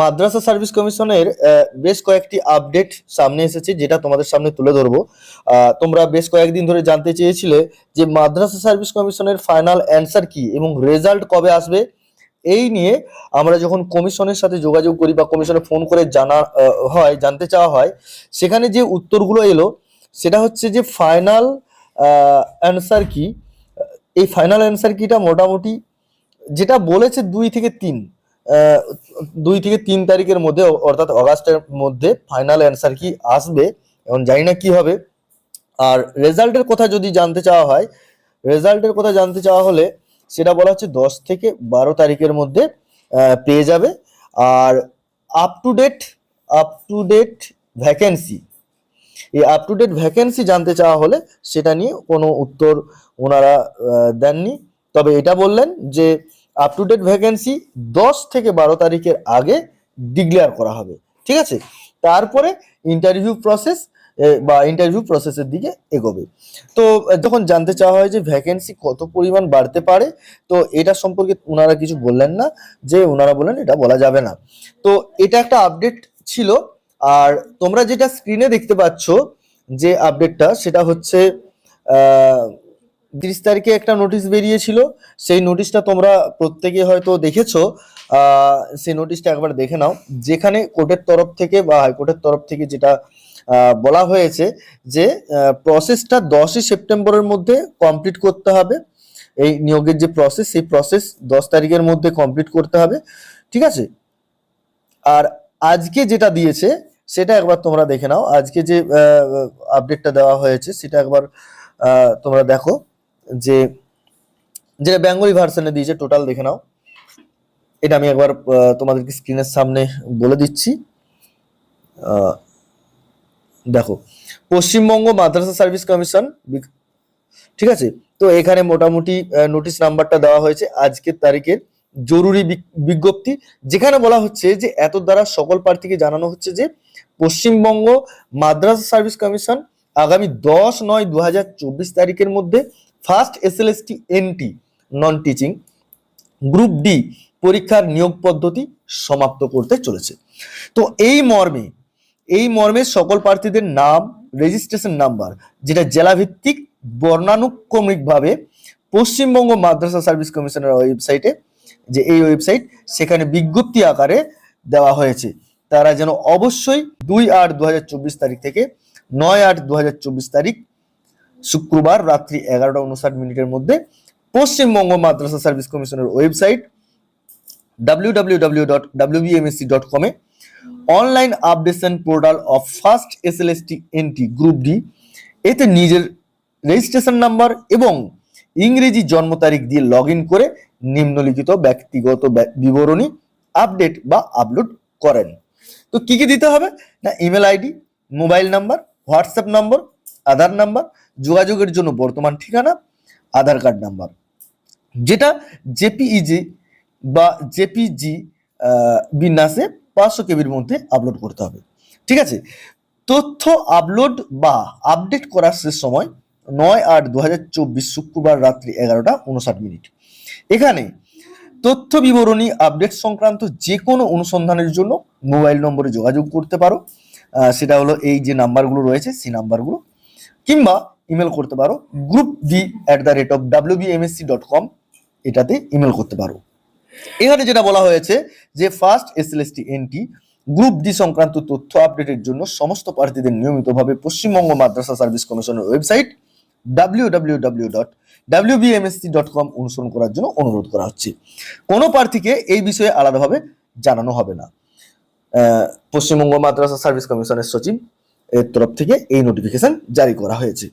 মাদ্রাসা service কমিশনের বেশ কয়েকটি আপডেট সামনে এসেছে যেটা তোমাদের সামনে তুলে ধরবো। তোমরা বেশ কয়েকদিন ধরে জানতে চেয়েছিলে যে মাদ্রাসা সার্ভিস কমিশনের ফাইনাল অ্যান্সার কি এবং রেজাল্ট কবে আসবে? এই নিয়ে আমরা যখন কমিশনের সাথে যোগাযোগ করি বা কমিশনে ফোন করে জানা হয়, জানতে চাওয়া হয়, সেখানে যে উত্তরগুলো এলো, সেটা হচ্ছে যে ফাইনাল অ্যান্সার কি? এই ফাইনাল অ্যান্সার কিটা মোটামুটি যেটা বলেছে দুই থেকে তিন। দুই থেকে তিন তারিখের মধ্যে, অর্থাৎ অগাস্টের মধ্যে ফাইনাল অ্যান্সার কি আসবে এখন জানি না কি হবে। আর রেজাল্টের কথা যদি জানতে চাওয়া হয় রেজাল্টের কথা জানতে চাওয়া হলে সেটা বলা হচ্ছে দশ থেকে বারো তারিখের মধ্যে পেয়ে যাবে। আর up to date up to date vacancy এই আপ টু ডেট ভ্যাকেন্সি জানতে চাওয়া হলে সেটা নিয়ে কোনো উত্তর ওনারা দেননি। তবে এটা বললেন যে আপ টু ডেট ভ্যাকেন্সি দশ থেকে বারো তারিখের আগে ডিক্লেয়ার করা হবে, ঠিক আছে? তারপরে ইন্টারভিউ প্রসেস বা ইন্টারভিউ প্রসেসের দিকে এগোবে। তো যখন জানতে চাওয়া হয় যে ভ্যাকেন্সি কত পরিমাণ বাড়তে পারে, তো এটা সম্পর্কে ওনারা কিছু বললেন না, যে ওনারা বললেন এটা বলা যাবে না। তো, এটা একটা আপডেট ছিল, আর তোমরা যেটা স্ক্রিনে দেখতে পাচ্ছ যে আপডেটটা সেটা হচ্ছে তিরিশ তারিখে একটা নোটিশ বেরিয়েছিল। সেই নোটিশটা তোমরা প্রত্যেকে হয়তো দেখেছ। সেই নোটিশটা একবার দেখে নাও। যেখানে কোর্টের তরফ থেকে বা হাইকোর্টের তরফ থেকে যেটা বলা হয়েছে যে প্রসেসটা দশই সেপ্টেম্বরের মধ্যে কমপ্লিট করতে হবে। এই নিয়োগের যে প্রসেস সেই প্রসেস দশ তারিখের মধ্যে কমপ্লিট করতে হবে। ঠিক আছে? আর আজকে যেটা দিয়েছে, সেটা একবার তোমরা দেখে নাও। আজকে যে আপডেটটা দেওয়া হয়েছে, সেটা একবার তোমরা দেখো। যে, যেটা বেঙ্গলি ভার্সনে দিয়েছে টোটাল দেখে নাও। এটা আমি একবার তোমাদেরকে স্ক্রিনের সামনে বলে দিচ্ছি। দেখো, পশ্চিমবঙ্গ মাদ্রাসা সার্ভিস কমিশন ঠিক আছে? তো এখানে মোটামুটি নোটিশ নাম্বারটা দেওয়া হয়েছে আজকের তারিখের জরুরি বিজ্ঞপ্তি, যেখানে বলা হচ্ছে যে এত দ্বারা সকল প্রার্থীকে জানানো হচ্ছে যে, পশ্চিমবঙ্গ মাদ্রাসা সার্ভিস কমিশন আগামী দশ নয় দু তারিখের মধ্যে first S L S T NT non teaching group D পরীক্ষার নিয়োগ পদ্ধতি সমাপ্ত করতে চলেছে। তো এই মর্মে এই মর্মে সকল প্রার্থীদের নাম রেজিস্ট্রেশন নাম্বার যেটা জেলাভিত্তিক, বর্ণানুক্রমিকভাবে পশ্চিমবঙ্গ মাদ্রাসা সার্ভিস কমিশনের ওয়েবসাইটে যে এই ওয়েবসাইট সেখানে বিজ্ঞপ্তি আকারে দেওয়া হয়েছে। তারা যেন অবশ্যই দুই আট দু তারিখ থেকে নয় আট দু তারিখ, শুক্রবার রাত্রি এগারোটা উনষাট মিনিটের মধ্যে পশ্চিমবঙ্গ মাদ্রাসা সার্ভিস কমিশনের website www.wbmsc.com A online updation portal of first SLST NT group D, এতে নিজের রেজিস্ট্রেশন নাম্বার এবং ইংরেজি জন্ম তারিখ দিয়ে লগ করে নিম্নলিখিত ব্যক্তিগত ব্যা- বিবরণী আপডেট বা আপলোড করেন। তো কি কি দিতে হবে? না, email ID, mobile number WhatsApp number, Aadhaar number, যোগাযোগের জন্য বর্তমান ঠিকানা, আধার কার্ড নাম্বার। যেটা জেপিইজি বা জেপিজি বিন্যাসে পাঁচশো কেবির মধ্যে আপলোড করতে হবে। ঠিক আছে? তথ্য আপলোড বা আপডেট করার শেষ সময় নয় আট দু হাজার শুক্রবার রাত্রি এগারোটা উনষাট মিনিট। এখানে তথ্য বিবরণী আপডেট সংক্রান্ত যে কোনো অনুসন্ধানের জন্য মোবাইল নম্বরে যোগাযোগ করতে পারো। সেটা হলো এই যে নাম্বারগুলো রয়েছে, সেই নাম্বারগুলো। কিংবা ইমেল করতে পারো group D at the rate of WBMSC dot com এটাতে ইমেল করতে পারো। এখানে যেটা বলা হয়েছে যে first SLST NT group D সংক্রান্ত তথ্য আপডেটের জন্য সমস্ত প্রার্থীদের নিয়মিতভাবে পশ্চিমবঙ্গ মাদ্রাসা সার্ভিস কমিশনের website W W W dot WBMSC dot com অনুসরণ করার জন্য অনুরোধ করা হচ্ছে। কোনো প্রার্থীকে এই বিষয়ে আলাদাভাবে জানানো হবে না। পশ্চিমবঙ্গ মাদ্রাসা সার্ভিস কমিশনের সচিব, এর তরফ থেকে এই নোটিফিকেশন জারি করা হয়েছে।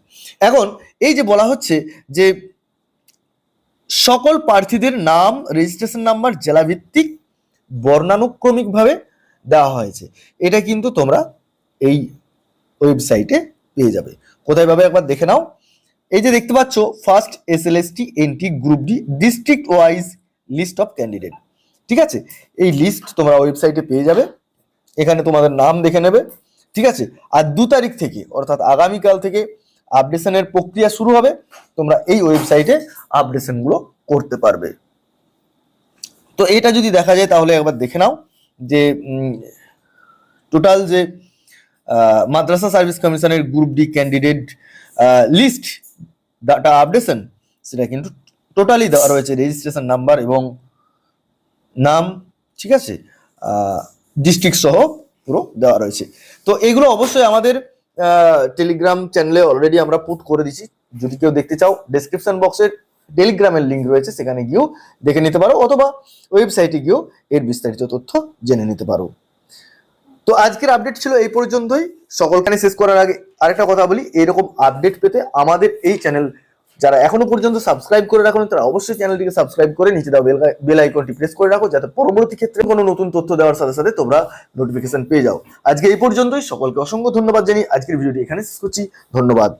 এখন এই যে বলা হচ্ছে যে সকল প্রার্থীদের নাম রেজিস্ট্রেশন নাম্বার জেলাভিত্তিক বর্ণানুক্রমিকভাবে দেওয়া হয়েছে। এটা কিন্তু তোমরা এই ওয়েবসাইটে পেয়ে যাবে। কোথায় ভাবে একবার দেখে নাও। এই যে দেখতে পাচ্ছ first S L S T NT group D district wise list of candidate ঠিক আছে? এই লিস্ট তোমরা ওয়েবসাইটে পেয়ে যাবে। এখানে তোমাদের নাম দেখে নেবে, ঠিক আছে? আর দু তারিখ থেকে, অর্থাৎ আগামীকাল থেকে আপডেশনের প্রক্রিয়া শুরু হবে, তোমরা এই ওয়েবসাইটে আপডেশনগুলো করতে পারবে। তো এটা যদি দেখা যায়, তাহলে একবার দেখে নাও যে টোটাল যে মাদ্রাসা সার্ভিস কমিশনের group D candidate list data updation সেটা কিন্তু টোটালি দেওয়া রয়েছে রেজিস্ট্রেশন নাম্বার এবং নাম, ঠিক আছে? ডিস্ট্রিক্ট সহ পুরো দেওয়া রয়েছে। তো এগুলো অবশ্যই আমাদের টেলিগ্রাম চ্যানেলে অলরেডি আমরা পুট করে দিছি যদি কেউ দেখতে চাও ডেসক্রিপশন বক্সে টেলিগ্রামের লিঙ্ক রয়েছে, সেখানে গিয়েও দেখে নিতে পারো, অথবা ওয়েবসাইটে গিয়েও এর বিস্তারিত তথ্য জেনে নিতে পারো। তো আজকের আপডেট ছিল এই পর্যন্তই। সকলখানে শেষ করার আগে আরেকটা কথা বলি, এরকম আপডেট পেতে আমাদের এই চ্যানেল যারা এখনও পর্যন্ত সাবস্ক্রাইব করে রাখুন, তারা অবশ্যই চ্যানেলটিকে সাবস্ক্রাইব করে নিচে দাও বেল আইকনটি প্রেস করে রাখো, যাতে পরবর্তী ক্ষেত্রে কোনো নতুন তথ্য দেওয়ার সাথে সাথে তোমরা নোটিফিকেশন পেয়ে যাও। আজকে এই পর্যন্তই, সকলকে অসংখ্য ধন্যবাদ জানিয়ে আজকের ভিডিওটি এখানে শেষ করছি। ধন্যবাদ।